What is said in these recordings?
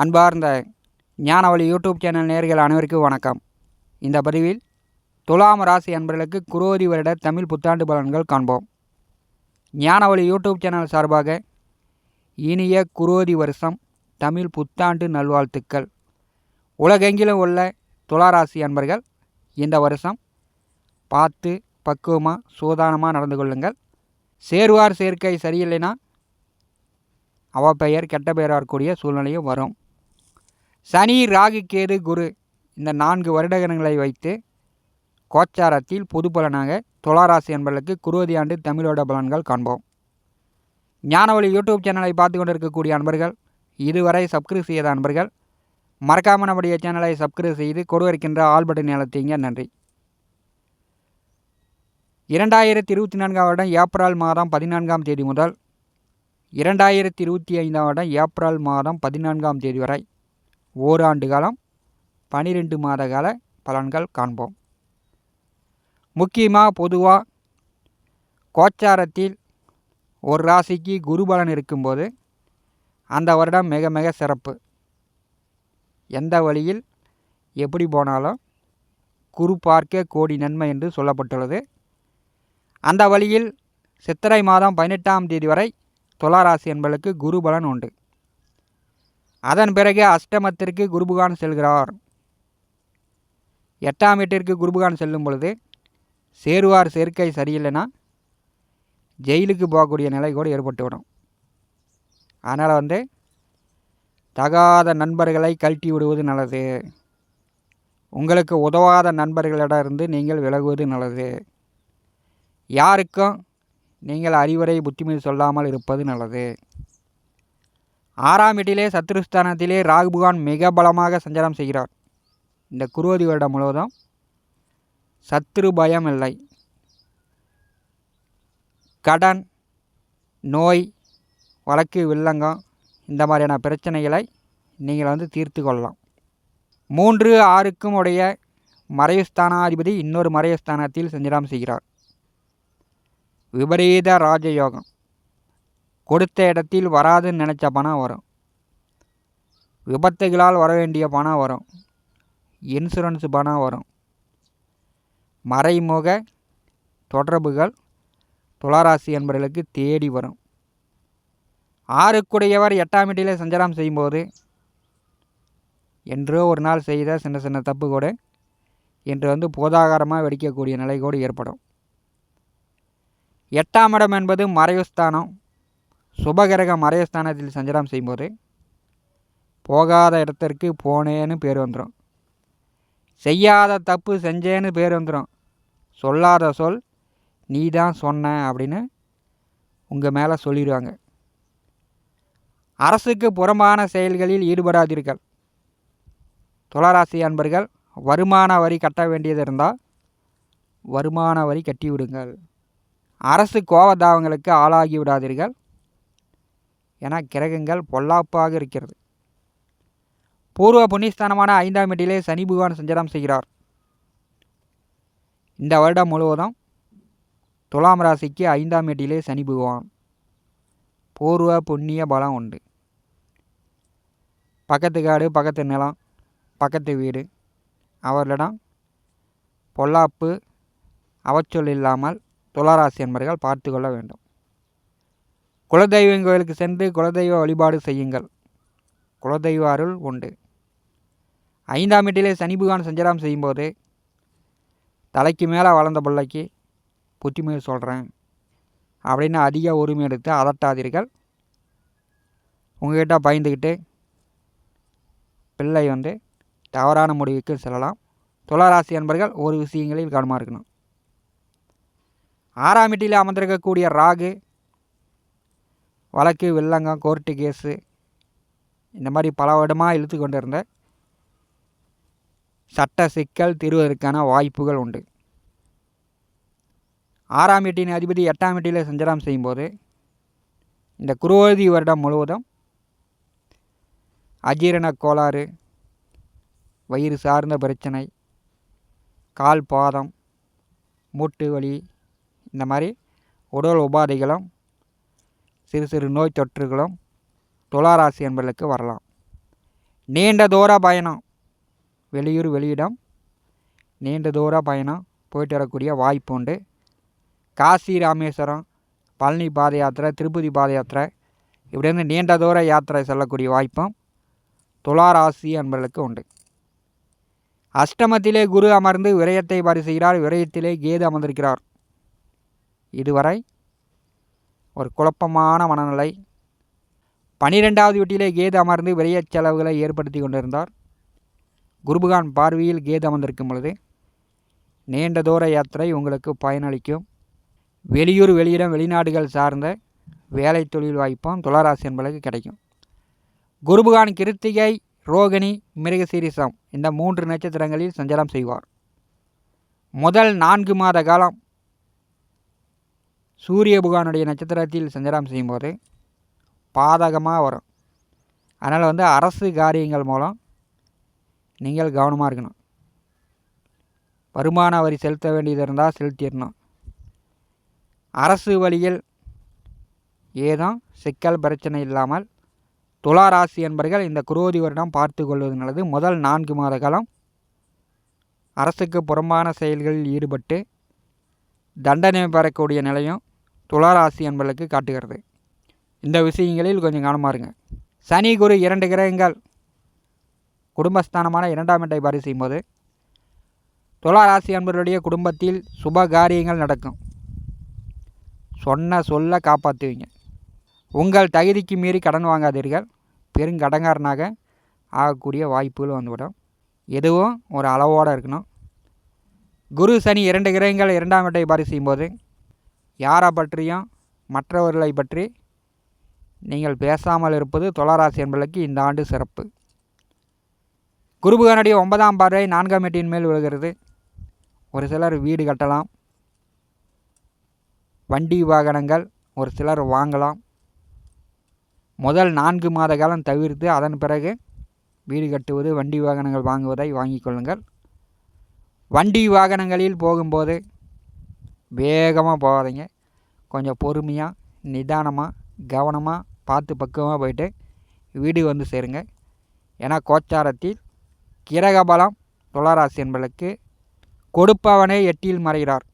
அன்பார்ந்த ஞானவழி YouTube channel நேர்கள் அனைவருக்கும் வணக்கம். இந்த பதிவில் துலாம் ராசி அன்பர்களுக்கு குரோதி வருட தமிழ் புத்தாண்டு பலன்கள் காண்போம். ஞானவழி யூடியூப் சேனல் சார்பாக இனிய குரோதி வருஷம் தமிழ் புத்தாண்டு நல்வாழ்த்துக்கள். உலகெங்கிலும் உள்ள துளாராசி அன்பர்கள் இந்த வருஷம் பார்த்து பக்குவமாக சூதானமாக நடந்து கொள்ளுங்கள். சேருவார் சேர்க்கை சரியில்லைன்னா அவ பெயர் கெட்ட பெயராக இருக்கக்கூடிய சூழ்நிலையும் வரும். சனி ராகு கேது குரு இந்த நான்கு வருடகணங்களை வைத்து கோச்சாரத்தில் பொது பலனாக துளாராசி என்பதற்கு குருவதி ஆண்டு தமிழோட பலன்கள் காண்போம். ஞானவழி யூடியூப் சேனலை பார்த்து கொண்டிருக்கக்கூடிய அன்பர்கள் இதுவரை சப்ஸ்கிரைப் செய்யாத அன்பர்கள் மறக்காமல் நம்முடைய சேனலை சப்ஸ்கிரைப் செய்து கொடுவருக்கின்ற ஆல் பட்டன் நிலத்தீங்க நன்றி. இரண்டாயிரத்தி இருபத்தி நான்காம் வருடம் ஏப்ரல் மாதம் பதினான்காம் தேதி முதல் இரண்டாயிரத்தி இருபத்தி ஐந்தாம் வருடம் ஏப்ரல் மாதம் பதினான்காம் தேதி வரை ஓராண்டு காலம் பனிரெண்டு மாத கால பலன்கள் காண்போம். முக்கியமாக பொதுவாக கோச்சாரத்தில் ஒரு ராசிக்கு குரு பலன் இருக்கும்போது அந்த வருடம் மிக மிக சிறப்பு. எந்த வழியில் எப்படி போனாலும் குரு பார்க்க கோடி நன்மை என்று சொல்லப்பட்டுள்ளது. அந்த வழியில் சித்திரை மாதம் பதினெட்டாம் தேதி வரை துளாராசி என்பதற்கு குரு பலன் உண்டு. அதன் பிறகு அஷ்டமத்திற்கு குருபுகான் செல்கிறார். எட்டாம் வீட்டிற்கு குருபுகான் செல்லும் பொழுது சேருவார் சேர்க்கை சரியில்லைன்னா ஜெயிலுக்கு போகக்கூடிய நிலை கூட ஏற்பட்டுவிடும் அதனால் வந்து தகாத நண்பர்களை கழட்டி விடுவது நல்லது. உங்களுக்கு உதவாத நண்பர்களிடம் இருந்து நீங்கள் விலகுவது நல்லது. யாருக்கும் நீங்கள் அறிவுரை புத்திமதி சொல்லாமல் இருப்பது நல்லது. ஆறாம் வீட்டிலே சத்ருஸ்தானத்திலே ராகுபகான் மிக பலமாக சஞ்சாரம் செய்கிறார். இந்த குருவதி வருடம் முழுவதும் சத்ரு பயம் இல்லை. கடன் நோய் வழக்கு வில்லங்கம் இந்த மாதிரியான பிரச்சனைகளை நீங்கள் வந்து தீர்த்து கொள்ளலாம். மூன்று ஆறுக்கும் உடைய மறைவுஸ்தானாதிபதி இன்னொரு மறைவுஸ்தானத்தில் சஞ்சாரம் செய்கிறார். விபரீத ராஜயோகம். கொடுத்த இடத்தில் வராதுன்னு நினச்ச பணம் வரும். விபத்துகளால் வர வேண்டிய பணம் வரும். இன்சூரன்ஸ் பணம் வரும். மறைமுக தொடர்புகள் துளாராசி என்பவர்களுக்கு தேடி வரும். ஆறுக்குடையவர் எட்டாம் வீட்டிலே சஞ்சாரம் செய்யும்போது என்றோ ஒரு நாள் செய்த சின்ன சின்ன தப்பு கூட இன்று வந்து போதாகாரமாக வெடிக்கக்கூடிய நிலை கூட ஏற்படும். எட்டாம் இடம் என்பது மறைவுஸ்தானம். சுபகிரக மறைவுஸ்தானத்தில் சஞ்சாரம் செய்யும்போது போகாத இடத்திற்கு போனேன்னு பேர் வந்துடும் செய்யாத தப்பு செஞ்சேன்னு பேர் வந்துடும் சொல்லாத சொல் நீ தான் சொன்ன அப்படின்னு உங்கள் மேலே சொல்லிடுவாங்க. அரசுக்கு புறம்பான செயல்களில் ஈடுபடாதீர்கள். துளராசி அன்பர்கள் வருமான வரி கட்ட வேண்டியது இருந்தால் வருமான வரி கட்டிவிடுங்கள் அரசு கோவதாவங்களுக்கு ஆளாகி விடாதீர்கள். என கிரகங்கள் பொல்லாப்பாக இருக்கிறது. பூர்வ புண்ணியஸ்தானமான ஐந்தாம் வீட்டிலே சனி பகவான் சஞ்சாரம் செய்கிறார். இந்த வருடம் முழுவதும் துலாம் ராசிக்கு ஐந்தாம் வீட்டிலே சனி பகவான். பூர்வ புண்ணிய பலம் உண்டு. பக்கத்து காடு பக்கத்து நிலம் பக்கத்து வீடு அவர்களிடம் பொல்லாப்பு அவச்சொல் இல்லாமல் துளாராசி என்பர்கள் பார்த்து கொள்ள வேண்டும். குலதெய்வம் கோயிலுக்கு சென்று குலதெய்வ வழிபாடு செய்யுங்கள். குலதெய்வ அருள் உண்டு. ஐந்தாம் வீட்டிலே சனி பகவான் சஞ்சாரம் செய்யும்போது தலைக்கு மேலே வளர்ந்த பிள்ளைக்கு புத்திமொழி சொல்கிறேன் அப்படின்னு அதிக உரிமை எடுத்து அதட்டாதீர்கள். உங்கள்கிட்ட பயந்துக்கிட்டு பிள்ளை வந்து தவறான முடிவுக்கு செல்லலாம். துளராசி என்பர்கள் ஒரு விஷயங்களில் கவனமாக இருக்கணும். ஆறாம் வீட்டில் அமர்ந்திருக்கக்கூடிய ராகு வழக்கு வில்லங்கம் கோர்ட்டு கேஸு இந்த மாதிரி பல வருடமாக இழுத்து கொண்டிருந்த சட்ட சிக்கல் தீர்வதற்கான வாய்ப்புகள் உண்டு. ஆறாம் எட்டின் அதிபதி எட்டாம் எட்டியில் சஞ்சாரம் செய்யும்போது இந்த குருவதி வருடம் முழுவதும் அஜீரண கோளாறு வயிறு சார்ந்த பிரச்சனை கால் பாதம் மூட்டு வலி இந்த மாதிரி உடல் உபாதைகளும் சிறு சிறு நோய் தொற்றுகளும் துளாராசி என்பதற்கு வரலாம். நீண்ட தூர பயணம். வெளியூர் வெளியிடம் நீண்ட தூர பயணம். போயிட்டு வரக்கூடிய வாய்ப்பு உண்டு. காசி ராமேஸ்வரம் பழனி பாத யாத்திரை திருப்பதி பாத யாத்திரை இப்படி நீண்ட தூர யாத்திரை செல்லக்கூடிய வாய்ப்பும் துளாராசி அன்பர்களுக்கு உண்டு. அஷ்டமத்திலே குரு அமர்ந்து விரயத்தை பரிசுகிறார். விரயத்திலே கேது அமர்ந்திருக்கிறார். இதுவரை ஒரு குழப்பமான மனநிலை. பனிரெண்டாவது வீட்டிலே கேது அமர்ந்து விரயச் செலவுகளை ஏற்படுத்தி கொண்டிருந்தார். குருபகான் பார்வையில் கேது அமர்ந்திருக்கும் பொழுது நீண்ட தூர யாத்திரை உங்களுக்கு பயனளிக்கும். வெளியூர் வெளியிடம் வெளிநாடுகள் சார்ந்த வேலை தொழில் வாய்ப்பும் துளராசி என்பதற்கு கிடைக்கும். குருபகான் கிருத்திகை ரோகிணி மிருகசீரிசம் இந்த மூன்று நட்சத்திரங்களில் சஞ்சாரம் செய்வார். முதல் நான்கு மாத காலம் சூரிய புகானுடைய நட்சத்திரத்தில் சஞ்சாரம் செய்யும்போது பாதகமாக வரும். அதனால் வந்து அரசு காரியங்கள் மூலம் நீங்கள் கவனமாக இருக்கணும். வருமான வரி செலுத்த வேண்டியது இருந்தால் செலுத்திடணும். அரசு வழியில் ஏதும் சிக்கல் பிரச்சனை இல்லாமல் துலா ராசி என்பர்கள் இந்த குரோதி வருடம் பார்த்து கொள்வது நல்லது. முதல் நான்கு மாத காலம் அரசுக்கு புறம்பான செயல்களில் ஈடுபட்டு தண்டனை பெறக்கூடிய நிலையும் துளாராசி என்பதற்கு காட்டுகிறது. இந்த விஷயங்களில் கொஞ்சம் கவனமாக இருங்க சனி குரு இரண்டு கிரகங்கள் குடும்பஸ்தானமான இரண்டாம் இடத்தை பாரி செய்யும்போது துலா ராசி அன்பர்களுடைய குடும்பத்தில் சுப காரியங்கள் நடக்கும். சொன்ன சொல்ல காப்பாற்றுவீங்க உங்கள் தகுதிக்கு மீறி கடன் வாங்காதீர்கள். பெருங்கடங்காரனாக ஆகக்கூடிய வாய்ப்புகள் வந்துவிடும். எதுவும் ஒரு அளவோடு இருக்கணும். குரு சனி இரண்டு கிரகங்கள் இரண்டாம் இடத்தை பாரி செய்யும்போது யாரை பற்றியும் மற்றவர்களை பற்றி நீங்கள் பேசாமல் இருப்பது துளராசி என்பதற்கு இந்த ஆண்டு சிறப்பு. குருபுகனுடைய ஒன்பதாம் பார்வை நான்காம் எட்டின் மேல் விழுகிறது. ஒரு சிலர் வீடு கட்டலாம். வண்டி வாகனங்கள் ஒரு சிலர் வாங்கலாம். முதல் நான்கு மாத காலம் தவிர்த்து அதன் பிறகு வீடு கட்டுவது வண்டி வாகனங்கள் வாங்குவதை வாங்கிக் கொள்ளுங்கள். வண்டி வாகனங்களில் போகும்போது வேகமாக போகாதீங்க. கொஞ்சம் பொறுமையாக நிதானமாக கவனமாக பார்த்து பக்குவமாக போயிட்டு வீடு வந்து சேருங்க. ஏன்னா கோச்சாரத்தில் கிரகபலம் துளாராசி என்பதற்கு கொடுப்பவனே எட்டியில் மறைகிறார்.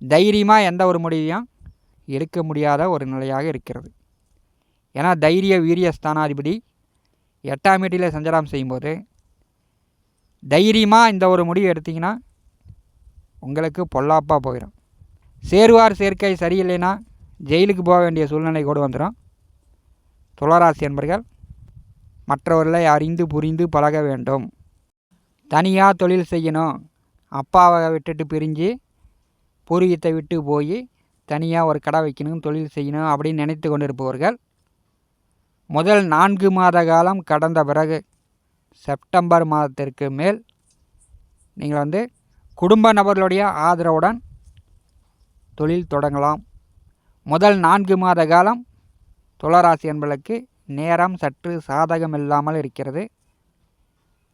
தைரியமாக எந்த ஒரு முடிவையும் எடுக்க முடியாத ஒரு நிலையாக இருக்கிறது. ஏன்னா தைரிய வீரிய ஸ்தானாதிபதி எட்டாம் வீட்டில் சஞ்சலம் செய்யும்போது தைரியமாக இந்த ஒரு முடிவு எடுத்திங்கன்னா உங்களுக்கு பொல்லாப்பாக போயிடும் சேருவார் சேர்க்கை சரியில்லைன்னா ஜெயிலுக்கு போக வேண்டிய சூழ்நிலை கூட வந்துடும் துளராசி என்பர்கள் மற்றவர்களை அறிந்து புரிந்து பழக வேண்டும். தனியாக தொழில் செய்யணும். அப்பாவை விட்டுட்டு பிரிஞ்சு பூர்வீகத்தை விட்டு போய் தனியாக ஒரு கடை வைக்கணும் தொழில் செய்யணும் அப்படின்னு நினைத்து கொண்டிருப்பவர்கள் முதல் நான்கு மாத காலம் கடந்த பிறகு செப்டம்பர் மாதத்திற்கு மேல் நீங்கள் வந்து குடும்ப நபர்களுடைய ஆதரவுடன் தொழில் தொடங்கலாம். முதல் நான்கு மாத காலம் துளராசி என்பதற்கு நேரம் சற்று சாதகம் இல்லாமல் இருக்கிறது.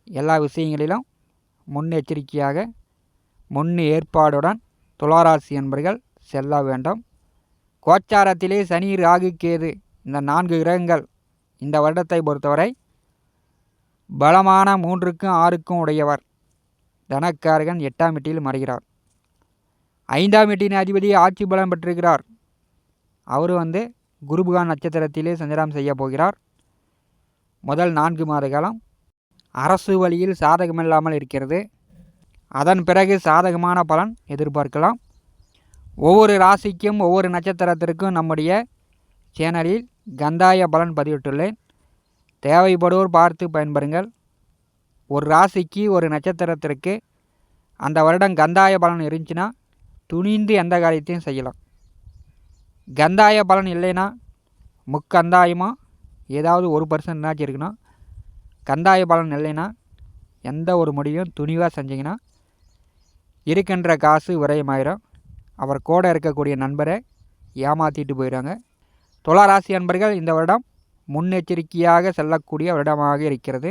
எல்லா விஷயங்களிலும் முன்னெச்சரிக்கையாக முன் ஏற்பாடுடன் துளாராசி என்பர்கள் செல்ல வேண்டும். கோச்சாரத்திலே சனி ராகு கேது இந்த நான்கு கிரகங்கள் இந்த வருடத்தை பொறுத்தவரை பலமான மூன்றுக்கும் ஆறுக்கும் உடையவர். தனக்காரகன் எட்டாம் எட்டியில் மறைகிறார். ஐந்தாம் எட்டின் அதிபதி ஆட்சி பலம் பெற்றிருக்கிறார். அவர் வந்து குருபுகான் நட்சத்திரத்திலே சஞ்சாரம் செய்ய போகிறார். முதல் நான்கு மாத காலம் அரசு வழியில் சாதகமில்லாமல் இருக்கிறது. அதன் பிறகு சாதகமான பலன் எதிர்பார்க்கலாம். ஒவ்வொரு ராசிக்கும் ஒவ்வொரு நட்சத்திரத்திற்கும் நம்முடைய சேனலில் கந்தாய பலன் பதிவிட்டுள்ளேன். தேவைப்படுவோர் பார்த்து பயன்பெறுங்கள். ஒரு ராசிக்கு ஒரு நட்சத்திரத்திற்கு அந்த வருடம் கந்தாய பலன் இருந்துச்சுன்னா துணிந்து எந்த காரியத்தையும் செய்யலாம். கந்தாய பலன் இல்லைன்னா முக்கந்தாயமாக ஏதாவது ஒரு பர்சன்ட்னாச்சும் இருக்கணும் கந்தாய பலன் இல்லைன்னா எந்த ஒரு முடிவும் துணிவாக செஞ்சிங்கன்னா இருக்கின்ற காசு விரயமாயிரும். அவர் கூட இருக்கக்கூடிய நண்பரை ஏமாற்றிட்டு போயிடுறாங்க துளாராசி அன்பர்கள் இந்த வருடம் முன்னெச்சரிக்கையாக செல்லக்கூடிய வருடமாக இருக்கிறது.